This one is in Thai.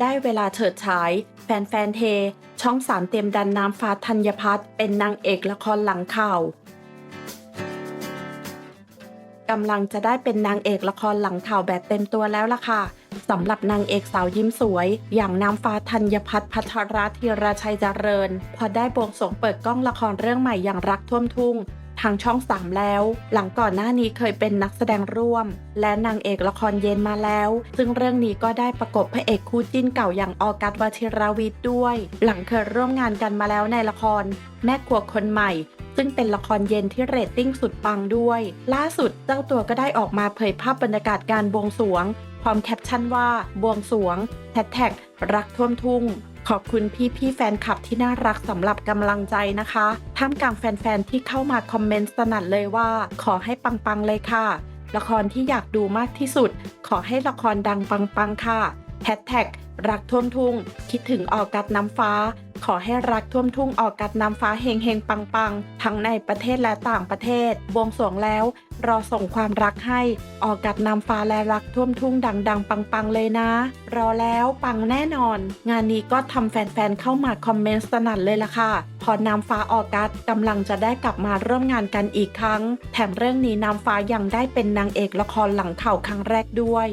ได้เวลาเฉิดฉาย แฟนๆเท ช่องสามเตรียมดันน้ำฟ้าธัญพัฒน์เป็นนางเอกละครหลังข่าวกำลังจะได้เป็นนางเอกละครหลังข่าวแบบเต็มตัวแล้วล่ะค่ะสำหรับนางเอกสาวยิ้มสวย อย่างน้ำฟ้าธัญพัฒน์พัทรธีรชัยเจริญ พอได้บวงสวงเปิดกล้องละครเรื่องใหม่อย่างรักท่วมทุ่ง ทางช่อง3แล้ว หลังก่อนหน้านี้เคยเป็นนักแสดงร่วม และนางเอกละครเย็นมาแล้ว ซึ่งเรื่องนี้ก็ได้ประกบพระเอกคู่จิ้นเก่าอย่างออกัสวชิรวิทย์ด้วย หลังเคยร่วมงานกันมาแล้วในละคร แม่ครัวคนใหม่ซึ่งเป็นละครเย็นที่เรตติ้งสุดปังด้วย ล่าสุดเจ้าตัวก็ได้ออกมาเผยภาพบรรยากาศการบวงสรวงพร้อมแคปชั่นว่าบวงสรวงแฮชแท็กรักท่วมทุ่ง ขอบคุณพี่พี่ๆแฟนคลับที่น่ารักสำหรับกำลังใจนะคะ ท่ามกลางแฟนๆที่เข้ามาคอมเมนต์สนั่นเลยว่า ขอให้ปังๆเลยค่ะ ละครที่อยากดูมากที่สุด ขอให้ละครดังปังๆค่ะแฮชแท็กรักท่วมทุ่ง คิดถึงออกกัดน้ำฟ้า ขอให้รักท่วมทุ่งออกกัดน้ำฟ้าเฮงเฮงปังปังๆทั้งในประเทศและต่างประเทศ บวงสรวงแล้ว รอส่งความรักให้ ออกกัดนำฟ้าและรักท่วมทุ่งดัง ๆ ปัง ๆ เลยนะ รอแล้วปังแน่นอน งานนี้ก็ทำแฟน ๆ เข้ามาคอมเมนต์สนั่นเลยล่ะค่ะ พอน้ำฟ้าออกัสกำลังจะได้กลับมาร่วมงานกันอีกครั้ง แถมเรื่องนี้น้ำฟ้ายังได้เป็นนางเอกละครหลังเข่าครั้งแรกด้วย